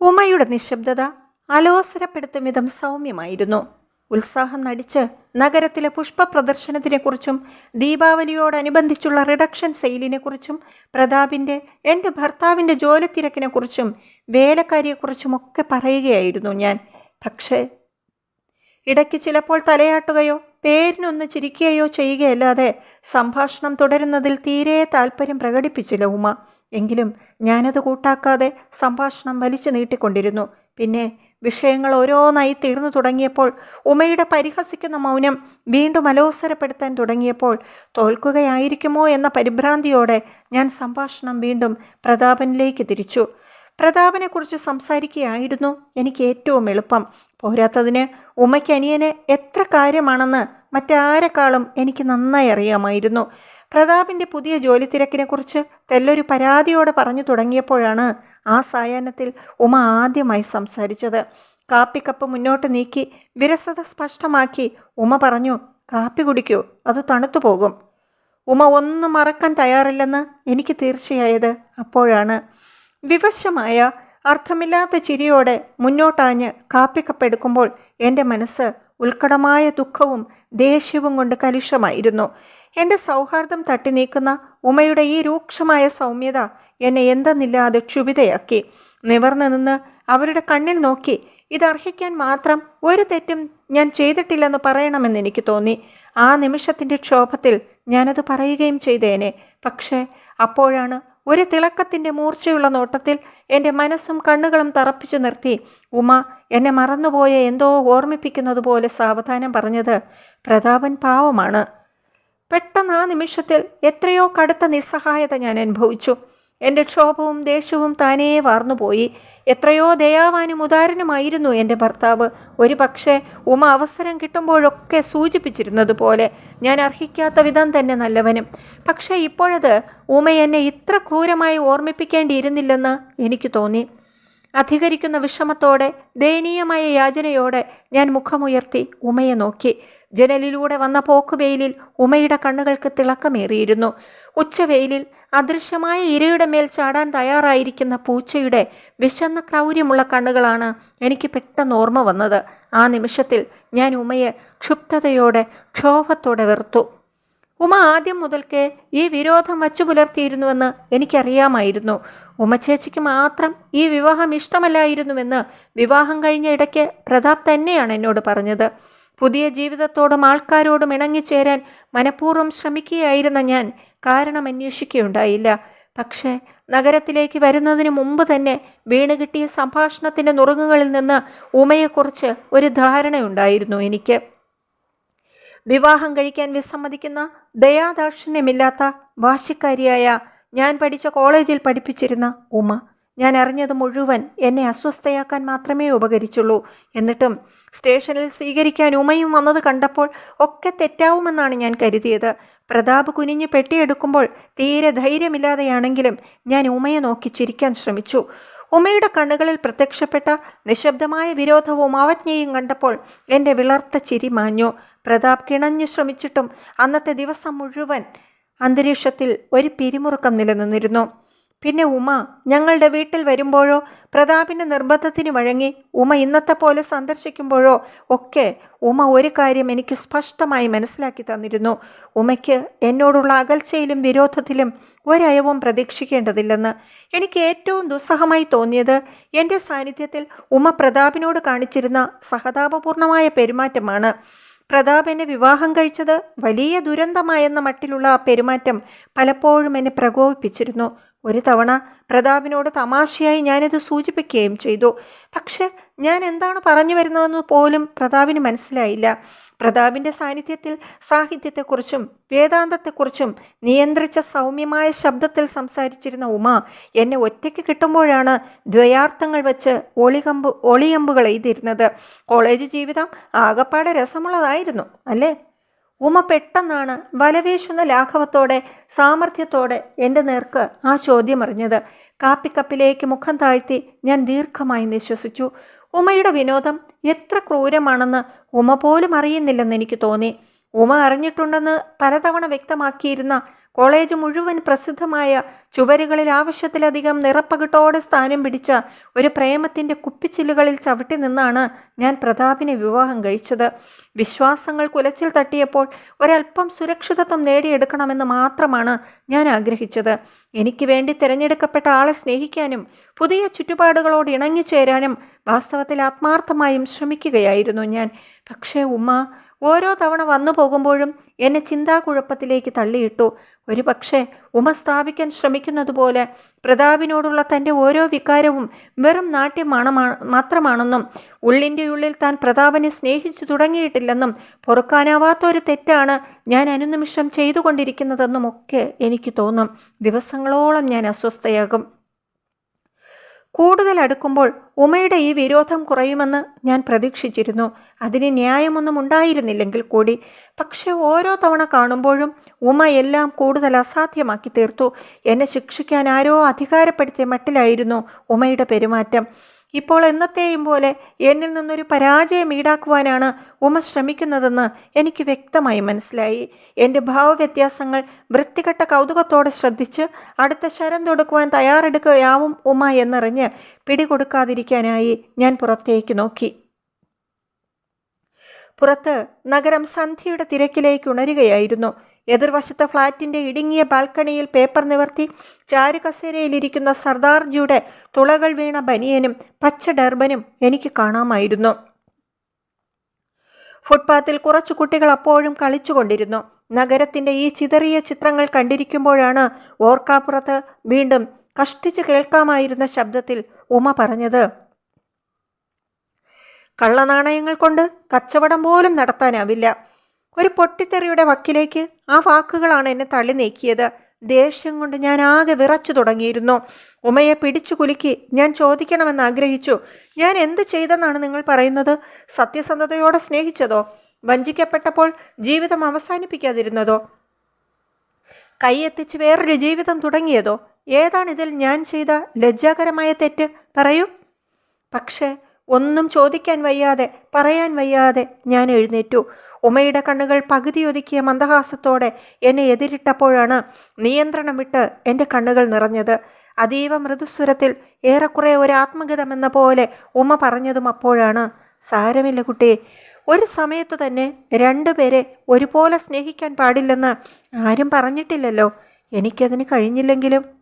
ഉമയുടെ നിശബ്ദത അലോസരപ്പെടുത്തും വിധം സൗമ്യമായിരുന്നു. ഉത്സാഹം നടിച്ച് നഗരത്തിലെ പുഷ്പ പ്രദർശനത്തിനെക്കുറിച്ചും ദീപാവലിയോടനുബന്ധിച്ചുള്ള റിഡക്ഷൻ സെയിലിനെക്കുറിച്ചും പ്രതാപിന്റെ എന്റെ ഭർത്താവിന്റെ ജോലി തിരക്കിനെക്കുറിച്ചും വേലക്കാരിയെക്കുറിച്ചുമൊക്കെ പറയുകയായിരുന്നു ഞാൻ. പക്ഷേ ഇടയ്ക്ക് ചിലപ്പോൾ തലയാട്ടുകയോ പേരിനൊന്ന് ചിരിക്കുകയോ ചെയ്യുകയല്ലാതെ സംഭാഷണം തുടരുന്നതിൽ തീരെ താല്പര്യം പ്രകടിപ്പിച്ചില്ല ഉമ. എങ്കിലും ഞാനത് കൂട്ടാക്കാതെ സംഭാഷണം വലിച്ചു നീട്ടിക്കൊണ്ടിരുന്നു. പിന്നെ വിഷയങ്ങൾ ഓരോന്നായി തീർന്നു തുടങ്ങിയപ്പോൾ ഉമയുടെ പരിഹസിക്കുന്ന മൗനം വീണ്ടും അലോസരപ്പെടുത്താൻ തുടങ്ങിയപ്പോൾ തോൽക്കുകയായിരിക്കുമോ എന്ന പരിഭ്രാന്തിയോടെ ഞാൻ സംഭാഷണം വീണ്ടും പ്രതാപനിലേക്ക് തിരിച്ചു. പ്രതാപനെക്കുറിച്ച് സംസാരിക്കുകയായിരുന്നു എനിക്ക് ഏറ്റവും എളുപ്പം. പോരാത്തതിന് ഉമ്മയ്ക്ക് അനിയന് എത്ര കാര്യമാണെന്ന് മറ്റാരെക്കാളും എനിക്ക് നന്നായി അറിയാമായിരുന്നു. പ്രതാപിന്റെ പുതിയ ജോലി തിരക്കിനെക്കുറിച്ച് തെല്ലൊരു പരാതിയോടെ പറഞ്ഞു തുടങ്ങിയപ്പോഴാണ് ആ സായാഹ്നത്തിൽ ഉമ ആദ്യമായി സംസാരിച്ചത്. കാപ്പിക്കപ്പ് മുന്നോട്ട് നീക്കി വിരസത സ്പഷ്ടമാക്കി ഉമ പറഞ്ഞു കാപ്പി കുടിക്കൂ അത് തണുത്തു പോകും. ഉമ ഒന്നും മറക്കാൻ തയ്യാറില്ലെന്ന് എനിക്ക് തീർച്ചയായത് അപ്പോഴാണ്. വിവശമായ അർത്ഥമില്ലാത്ത ചിരിയോടെ മുന്നോട്ടാഞ്ഞ് കാപ്പിക്കപ്പെടുക്കുമ്പോൾ എന്റെ മനസ്സ് ഉത്കടമായ ദുഃഖവും ദേഷ്യവും കൊണ്ട് കലുഷമായിരുന്നു. എന്റെ സൗഹാർദ്ദം തട്ടി നീക്കുന്ന ഉമയുടെ ഈ രൂക്ഷമായ സൗമ്യത എന്നെ എന്തെന്നില്ലാതെ ക്ഷുഭിതയാക്കി. നിവർന്നു നിന്ന് അവരുടെ കണ്ണിൽ നോക്കി ഇതർഹിക്കാൻ മാത്രം ഒരു തെറ്റും ഞാൻ ചെയ്തിട്ടില്ലെന്ന് പറയണമെന്ന് എനിക്ക് തോന്നി. ആ നിമിഷത്തിന്റെ ക്ഷോഭത്തിൽ ഞാനത് പറയുകയും ചെയ്തേനെ. പക്ഷേ അപ്പോഴാണ് ഒരു തിളക്കത്തിന്റെ മൂർച്ചയുള്ള നോട്ടത്തിൽ എന്റെ മനസ്സും കണ്ണുകളും തറപ്പിച്ചു നിർത്തി. ഉമ എന്നെ മറന്നുപോയ എന്തോ ഓർമ്മിപ്പിക്കുന്നത് പോലെ സാവധാനം പറഞ്ഞത് പ്രതാപൻ പാവമാണ്. പെട്ടെന്ന് ആ നിമിഷത്തിൽ എത്രയോ കടുത്ത നിസ്സഹായത ഞാൻ അനുഭവിച്ചു. എന്റെ ക്ഷോഭവും ദേഷ്യവും താനേ വാർന്നുപോയി. എത്രയോ ദയാവാനും ഉദാരനുമായിരുന്നു എന്റെ ഭർത്താവ്. ഒരു പക്ഷേ ഉമ അവസരം കിട്ടുമ്പോഴൊക്കെ സൂചിപ്പിച്ചിരുന്നത് പോലെ ഞാൻ അർഹിക്കാത്ത വിധം തന്നെ നല്ലവനും. പക്ഷേ ഇപ്പോഴത് ഉമ എന്നെ ഇത്ര ക്രൂരമായി ഓർമ്മിപ്പിക്കേണ്ടിയിരുന്നില്ലെന്ന് എനിക്ക് തോന്നി. അധികരിക്കുന്ന വിഷമത്തോടെ ദയനീയമായ യാചനയോടെ ഞാൻ മുഖമുയർത്തി ഉമയെ നോക്കി. ജനലിലൂടെ വന്ന പോക്കുവെയിലിൽ ഉമയുടെ കണ്ണുകൾക്ക് തിളക്കമേറിയിരുന്നു. ഉച്ചവെയിലിൽ അദൃശ്യമായ ഇരയുടെ മേൽ ചാടാൻ തയ്യാറായിരിക്കുന്ന പൂച്ചയുടെ വിശന്ന ക്രൗര്യമുള്ള കണ്ണുകളാണ് എനിക്ക് പെട്ടെന്ന് ഓർമ്മ വന്നത്. ആ നിമിഷത്തിൽ ഞാൻ ഉമയെ ക്ഷുബ്ധതയോടെ ക്ഷോഭത്തോടെ വെറുത്തു. ഉമ ആദ്യം മുതൽക്കേ ഈ വിരോധം വച്ചു പുലർത്തിയിരുന്നുവെന്ന് എനിക്കറിയാമായിരുന്നു. ഉമചേച്ചിക്ക് മാത്രം ഈ വിവാഹം ഇഷ്ടമല്ലായിരുന്നുവെന്ന് വിവാഹം കഴിഞ്ഞ ഇടയ്ക്ക് പ്രതാപ് തന്നെയാണ് എന്നോട് പറഞ്ഞത്. പുതിയ ജീവിതത്തോടും ആൾക്കാരോടും ഇണങ്ങിച്ചേരാൻ മനഃപൂർവം ശ്രമിക്കുകയായിരുന്ന ഞാൻ കാരണം അന്വേഷിക്കുകയുണ്ടായില്ല. പക്ഷേ നഗരത്തിലേക്ക് വരുന്നതിന് മുമ്പ് തന്നെ വീണ് കിട്ടിയ സംഭാഷണത്തിന്റെ നുറുങ്ങുകളിൽ നിന്ന് ഉമയെക്കുറിച്ച് ഒരു ധാരണയുണ്ടായിരുന്നു എനിക്ക്. വിവാഹം കഴിക്കാൻ വിസമ്മതിക്കുന്ന ദയാദാക്ഷിണ്യമില്ലാത്ത വാശിക്കാരിയായ ഞാൻ പഠിച്ച കോളേജിൽ പഠിപ്പിച്ചിരുന്ന ഉമ. ഞാൻ അറിഞ്ഞത് മുഴുവൻ എന്നെ അസ്വസ്ഥയാക്കാൻ മാത്രമേ ഉപകരിച്ചുള്ളൂ. എന്നിട്ടും സ്റ്റേഷനിൽ സ്വീകരിക്കാൻ ഉമയും വന്നത് കണ്ടപ്പോൾ ഒക്കെ തെറ്റാവുമെന്നാണ് ഞാൻ കരുതിയത്. പ്രതാപ് കുനിഞ്ഞ് പെട്ടിയെടുക്കുമ്പോൾ തീരെ ധൈര്യമില്ലാതെയാണെങ്കിലും ഞാൻ ഉമയെ നോക്കി ചിരിക്കാൻ ശ്രമിച്ചു. ഉമയുടെ കണ്ണുകളിൽ പ്രത്യക്ഷപ്പെട്ട നിശബ്ദമായ വിരോധവും അവജ്ഞയും കണ്ടപ്പോൾ എന്റെ വിളർത്ത ചിരി മാഞ്ഞു. പ്രതാപ് കിണഞ്ഞു ശ്രമിച്ചിട്ടും അന്നത്തെ ദിവസം മുഴുവൻ അന്തരീക്ഷത്തിൽ ഒരു പിരിമുറുക്കം നിലനിന്നിരുന്നു. പിന്നെ ഉമ ഞങ്ങളുടെ വീട്ടിൽ വരുമ്പോഴോ പ്രതാപിന്റെ നിർബന്ധത്തിന് വഴങ്ങി ഉമ ഇന്നത്തെ പോലെ സന്ദർശിക്കുമ്പോഴോ ഒക്കെ ഉമ ഒരു കാര്യം എനിക്ക് സ്പഷ്ടമായി മനസ്സിലാക്കി തന്നിരുന്നു. ഉമയ്ക്ക് എന്നോടുള്ള അകൽച്ചയിലും വിരോധത്തിലും ഒരയവും പ്രതീക്ഷിക്കേണ്ടതില്ലെന്ന് എനിക്ക് ഏറ്റവും ദുസ്സഹമായി തോന്നിയത് എന്റെ സാന്നിധ്യത്തിൽ ഉമ പ്രതാപിനോട് കാണിച്ചിരുന്ന സഹതാപപൂർണമായ പെരുമാറ്റമാണ്. പ്രതാപ് എന്നെ വിവാഹം കഴിച്ചത് വലിയ ദുരന്തമായെന്ന മട്ടിലുള്ള ആ പെരുമാറ്റം പലപ്പോഴും എന്നെ പ്രകോപിപ്പിച്ചിരുന്നു. ഒരു തവണ പ്രതാപിനോട് തമാശയായി ഞാനിത് സൂചിപ്പിക്കുകയും ചെയ്തു. പക്ഷെ ഞാൻ എന്താണ് പറഞ്ഞു വരുന്നതെന്ന് പോലും പ്രതാപിന് മനസ്സിലായില്ല. പ്രതാപിന്റെ സാന്നിധ്യത്തിൽ സാഹിത്യത്തെക്കുറിച്ചും വേദാന്തത്തെക്കുറിച്ചും നിയന്ത്രിച്ച സൗമ്യമായ ശബ്ദത്തിൽ സംസാരിച്ചിരുന്ന ഉമ എന്നെ ഒറ്റയ്ക്ക് കിട്ടുമ്പോഴാണ് ദ്വയാർത്ഥങ്ങൾ വെച്ച് ഒളികമ്പ് ഒളിയമ്പുകൾ എഴുതിയിരുന്നത്. കോളേജ് ജീവിതം ആകപ്പാടെ രസമുള്ളതായിരുന്നു അല്ലേ? ഉമ പെട്ടെന്നാണ് വലവേശുന്ന ലാഘവത്തോടെ സാമർഥ്യത്തോടെ എന്റെ നേർക്ക് ആ ചോദ്യം അറിഞ്ഞത്. കാപ്പിക്കപ്പിലേക്ക് മുഖം താഴ്ത്തി ഞാൻ ദീർഘമായി നിശ്വസിച്ചു. ഉമയുടെ വിനോദം എത്ര ക്രൂരമാണെന്ന് ഉമ പോലും അറിയുന്നില്ലെന്ന് എനിക്ക് തോന്നി. ഉമ അറിഞ്ഞിട്ടുണ്ടെന്ന് പലതവണ വ്യക്തമാക്കിയിരുന്ന കോളേജ് മുഴുവൻ പ്രസിദ്ധമായ ചുവരുകളിൽ ആവശ്യത്തിലധികം നിറപ്പകിട്ടോടെ സ്ഥാനം പിടിച്ച ഒരു പ്രേമത്തിന്റെ കുപ്പിച്ചില്ലുകളിൽ ചവിട്ടി നിന്നാണ് ഞാൻ പ്രതാപിനെ വിവാഹം കഴിച്ചത്. വിശ്വാസങ്ങൾ കുലച്ചിൽ തട്ടിയപ്പോൾ ഒരല്പം സുരക്ഷിതത്വം നേടിയെടുക്കണമെന്ന് മാത്രമാണ് ഞാൻ ആഗ്രഹിച്ചത്. എനിക്ക് വേണ്ടി തിരഞ്ഞെടുക്കപ്പെട്ട ആളെ സ്നേഹിക്കാനും പുതിയ ചുറ്റുപാടുകളോട് ഇണങ്ങിച്ചേരാനും വാസ്തവത്തിൽ ആത്മാർത്ഥമായും ശ്രമിക്കുകയായിരുന്നു ഞാൻ. പക്ഷേ ഉമ്മ ഓരോ തവണ വന്നു പോകുമ്പോഴും എന്നെ ചിന്താകുഴപ്പത്തിലേക്ക് തള്ളിയിട്ടു. ഒരു പക്ഷേ ഉമ സ്ഥാപിക്കാൻ ശ്രമിക്കുന്നതുപോലെ പ്രതാപിനോടുള്ള തന്റെ ഓരോ വികാരവും വെറും നാട്യമാണ് മാത്രമാണെന്നും ഉള്ളിന്റെ ഉള്ളിൽ താൻ പ്രതാപനെ സ്നേഹിച്ചു തുടങ്ങിയിട്ടില്ലെന്നും പൊറുക്കാനാവാത്ത ഒരു തെറ്റാണ് ഞാൻ അനുനിമിഷം ചെയ്തുകൊണ്ടിരിക്കുന്നതെന്നും ഒക്കെ എനിക്ക് തോന്നും. ദിവസങ്ങളോളം ഞാൻ അസ്വസ്ഥയാകും. കൂടുതൽ അടുക്കുമ്പോൾ ഉമയുടെ ഈ വിരോധം കുറയുമെന്ന് ഞാൻ പ്രതീക്ഷിച്ചിരുന്നു. അതിന് ന്യായമൊന്നും ഉണ്ടായിരുന്നില്ലെങ്കിൽ കൂടി. പക്ഷെ ഓരോ തവണ കാണുമ്പോഴും ഉമ എല്ലാം കൂടുതൽ അസാധ്യമാക്കി തീർത്തു. എന്നെ ശിക്ഷിക്കാൻ ആരോ അധികാരപ്പെടുത്തിയ മട്ടിലായിരുന്നു ഉമയുടെ പെരുമാറ്റം. ഇപ്പോൾ എന്നത്തെയും പോലെ എന്നിൽ നിന്നൊരു പരാജയം ഈടാക്കുവാനാണ് ഉമ ശ്രമിക്കുന്നതെന്ന് എനിക്ക് വ്യക്തമായി മനസ്സിലായി. എന്റെ ഭാവവ്യത്യാസങ്ങൾ വൃത്തികെട്ട കൗതുകത്തോടെ ശ്രദ്ധിച്ച് അടുത്ത ശരം തൊടുക്കുവാൻ തയ്യാറെടുക്കുകയാവും ഉമ എന്നറിഞ്ഞ് പിടികൊടുക്കാതിരിക്കാനായി ഞാൻ പുറത്തേക്ക് നോക്കി. പുറത്ത് നഗരം സന്ധ്യയുടെ തിരക്കിലേക്ക് ഉണരുകയായിരുന്നു. എതിർവശത്തെ ഫ്ളാറ്റിന്റെ ഇടുങ്ങിയ ബാൽക്കണിയിൽ പേപ്പർ നിവർത്തി ചാരുകസേരയിലിരിക്കുന്ന സർദാർജിയുടെ തുളകൾ വീണ ബനിയനും പച്ച ഡർബനും എനിക്ക് കാണാമായിരുന്നു. ഫുട്പാത്തിൽ കുറച്ചു കുട്ടികൾ അപ്പോഴും കളിച്ചുകൊണ്ടിരുന്നു. നഗരത്തിന്റെ ഈ ചിതറിയ ചിത്രങ്ങൾ കണ്ടിരിക്കുമ്പോഴാണ് ഓർക്കാപ്പുറത്ത് വീണ്ടും കഷ്ടിച്ചു കേൾക്കാമായിരുന്ന ശബ്ദത്തിൽ ഉമ പറഞ്ഞത് കള്ളനാണയങ്ങൾ കൊണ്ട് കച്ചവടം പോലും നടത്താനാവില്ല. ഒരു പൊട്ടിത്തെറിയുടെ വക്കിലേക്ക് ആ വാക്കുകളാണ് എന്നെ തള്ളി നീക്കിയത്. ദേഷ്യം കൊണ്ട് ഞാൻ ആകെ വിറച്ചു തുടങ്ങിയിരുന്നു. ഉമയെ പിടിച്ചു കുലുക്കി ഞാൻ ചോദിക്കണമെന്ന് ആഗ്രഹിച്ചു. ഞാൻ എന്ത് ചെയ്തെന്നാണ് നിങ്ങൾ പറയുന്നത്? സത്യസന്ധതയോടെ സ്നേഹിച്ചതോ? വഞ്ചിക്കപ്പെട്ടപ്പോൾ ജീവിതം അവസാനിപ്പിക്കാതിരുന്നതോ? കൈയെത്തിച്ച് വേറൊരു ജീവിതം തുടങ്ങിയതോ? ഏതാണിതിൽ ഞാൻ ചെയ്ത ലജ്ജാകരമായ തെറ്റ്? പറയൂ. പക്ഷേ ഒന്നും ചോദിക്കാൻ വയ്യാതെ പറയാൻ വയ്യാതെ ഞാൻ എഴുന്നേറ്റു. ഉമയുടെ കണ്ണുകൾ പകുതി ഒതുക്കിയ മന്ദഹാസത്തോടെ എന്നെ എതിരിട്ടപ്പോഴാണ് നിയന്ത്രണം വിട്ട് എന്റെ കണ്ണുകൾ നിറഞ്ഞത്. അതീവ മൃദുസ്വരത്തിൽ ഏറെക്കുറെ ഒരു ആത്മഗതമെന്ന പോലെ ഉമ പറഞ്ഞതും അപ്പോഴാണ് സാരമില്ല കുട്ടി ഒരു സമയത്തു തന്നെ രണ്ടുപേരെ ഒരുപോലെ സ്നേഹിക്കാൻ പാടില്ലെന്ന് ആരും പറഞ്ഞിട്ടില്ലല്ലോ. എനിക്കതിന് കഴിഞ്ഞില്ലെങ്കിലും